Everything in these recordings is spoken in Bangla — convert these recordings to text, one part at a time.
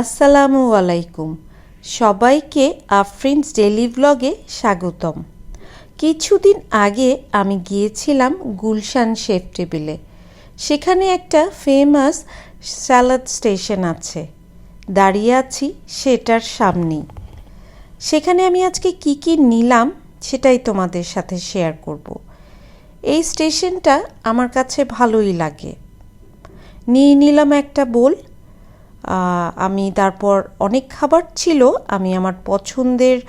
আসসালামু আলাইকুম। সবাইকে আফরিনস ডেলি ব্লগে স্বাগতম। কিছুদিন আগে আমি গিয়েছিলাম গুলশান শেফ টেবিলে। সেখানে একটা ফেমাস স্যালাদ স্টেশন আছে। দাঁড়িয়ে আছি সেটার সামনেই। সেখানে আমি আজকে কি কি নিলাম সেটাই তোমাদের সাথে শেয়ার করব। এই স্টেশনটা আমার কাছে ভালোই লাগে। নিয়ে নিলাম একটা বোল আমি তারপর অনেক খাবার ছিল, আমি আমার পছন্দের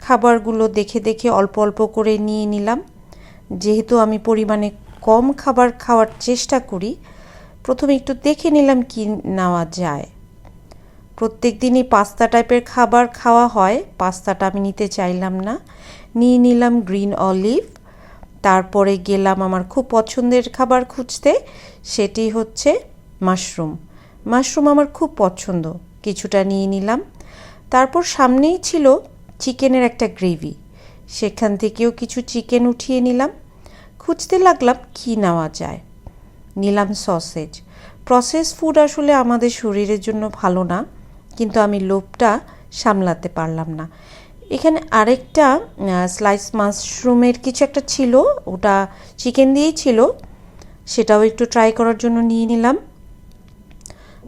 খাবারগুলো দেখে দেখে অল্প অল্প করে নিয়ে নিলাম। যেহেতু আমি পরিমাণে কম খাবার খাওয়ার চেষ্টা করি, প্রথমে একটু দেখে নিলাম কি নেওয়া যায়। প্রত্যেক দিনই পাস্তা টাইপের খাবার খাওয়া হয়, পাস্তাটা আমি নিতে চাইলাম না। নিয়ে নিলাম গ্রিন অলিভ, তারপরে গেলাম আমার খুব পছন্দের খাবার খুঁজতে, সেটি হচ্ছে মাশরুম। মাশরুম আমার খুব পছন্দ। কিছুটা নিয়ে নিলাম। তারপর সামনেই ছিল চিকেনের একটা গ্রেভি। সেখান থেকেও কিছু চিকেন উঠিয়ে নিলাম। খুঁজতে লাগলাম কি নেওয়া যায়। নিলাম সসেজ। প্রসেস ফুড আসলে আমাদের শরীরের জন্য ভালো না, কিন্তু আমি লোভটা সামলাতে পারলাম না। এখানে আরেকটা স্লাইস মাশরুমের কিছু একটা ছিল, ওটা চিকেন দিয়েই ছিল। সেটাও একটু ট্রাই করার জন্য নিয়ে নিলাম।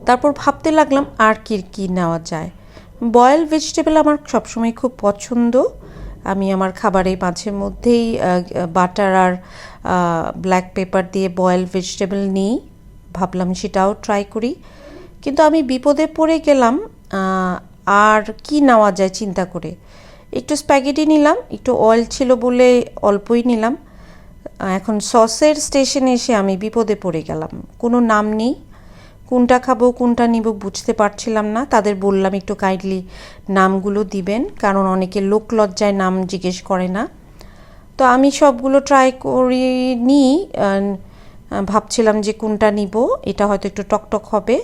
তারপর ভাবতে লাগলাম আর কি কি নেওয়া যায়। বয়েল ভেজিটেবল আমার সবসময় খুব পছন্দ। আমি আমার খাবারে মাঝে মধ্যেই বাটার আর ব্ল্যাক পেপার দিয়ে বয়েল ভেজিটেবল নিই। ভাবলাম সেটাও ট্রাই করি। কিন্তু আমি বিপদে পড়ে গেলাম আর কি নেওয়া যায় চিন্তা করে। একটু স্প্যাগেটি নিলাম, একটু অয়েল ছিল বলে অল্পই নিলাম। এখন সসের স্টেশনে এসে আমি বিপদে পড়ে গেলাম। কোনো নাম নেই। কোনটা খাব, কোনটা নিব বুঝতে পারছিলাম না। তাদের বললাম, একটু কাইন্ডলি নামগুলো দিবেন, কারণ অনেকে লোক লজ্জায় নাম জিজ্ঞেস করে না। তো আমি সবগুলো ট্রাই করি নিই ভাবছিলাম যে কোনটা নিব, এটা হয়তো একটু টকটক হবে।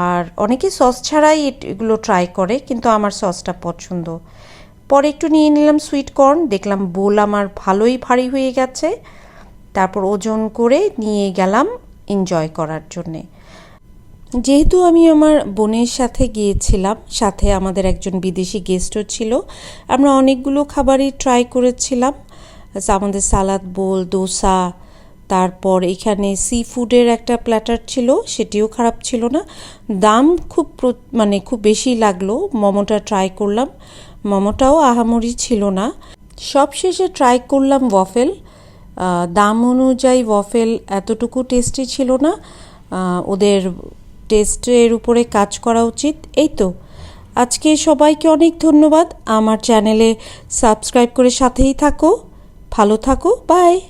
আর অনেকে সস ছাড়াই এগুলো ট্রাই করে, কিন্তু আমার সসটা পছন্দ। পরে একটু নিয়ে নিলাম সুইট কর্ন দেখলাম বোল আমার ভালোই ভারী হয়ে গেছে। তারপর ওজন করে নিয়ে গেলাম এনজয় করার জন্যে। যেহেতু আমি আমার বোনের সাথে গিয়েছিলাম সাথে আমাদের একজন বিদেশি গেস্টও ছিল আমরা অনেকগুলো খাবারই ট্রাই করেছিলাম। আচ্ছা, আমাদের সালাদ বোল দোসা তারপর এখানে সি ফুডের একটা প্ল্যাটার ছিল সেটিও খারাপ ছিল না। দাম খুব মানে খুব বেশি লাগল মোমোটা ট্রাই করলাম। মোমোটাও আহামরি ছিল না। সবশেষে ট্রাই করলাম ওয়াফেল দাম অনুযায়ী ওয়াফেল এতটুকু টেস্টি ছিল না। ওদের টেস্টের উপরে কাজ করা উচিত। এই তো। আজকে সবাইকে অনেক ধন্যবাদ। আমার চ্যানেলে সাবস্ক্রাইব করে সাথেই থাকো। ভালো থাকো। বাই।